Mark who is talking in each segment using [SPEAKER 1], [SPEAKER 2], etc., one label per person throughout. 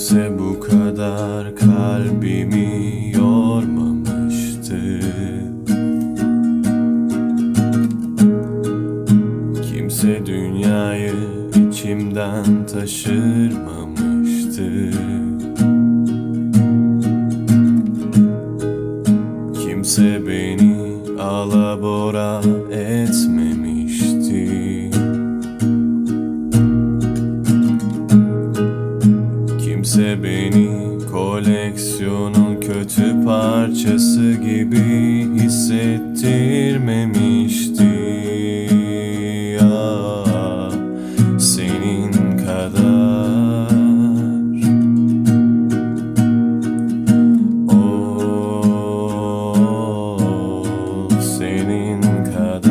[SPEAKER 1] Kimse bu kadar kalbimi yormamıştı. Kimse dünyayı içimden taşırmamıştı. Kimse beni alabora etmemişti Kimse beni koleksiyonun kötü parçası gibi hissettirmemişti. Ah, senin kadar. Oh, senin kadar.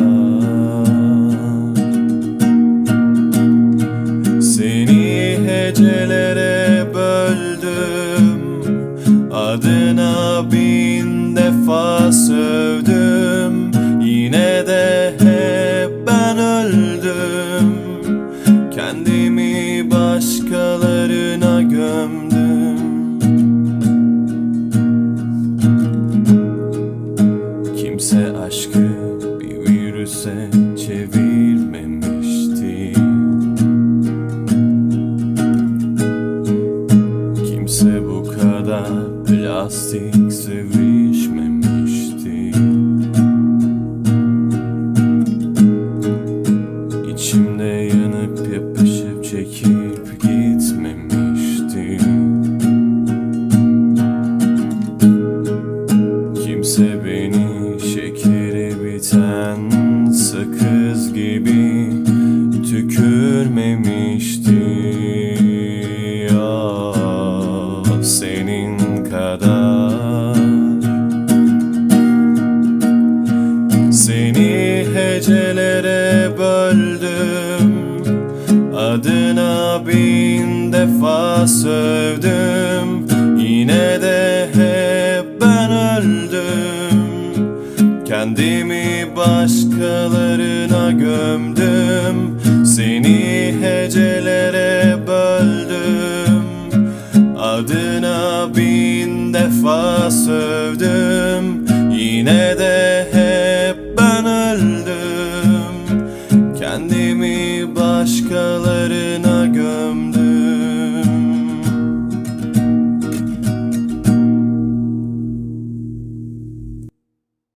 [SPEAKER 1] Seni hecelere Adına bin defa sövdüm. Yine de hep ben öldüm. Kendimi başkalarına gömdüm. Kimse aşkı bir virüse çevirmemişti. Kimse bu kadar plastik sevişmemişti İçimde yanıp yapışıp çekip gitmemişti Kimse beni şekeri biten sakız gibi kadar Seni hecelere böldüm. Adına bin defa sövdüm. Yine de hep ben öldüm. Kendimi başkalarına gömdüm. Seni hecelere da sövdüm Yine de hep ben öldüm. Kendimi başkalarına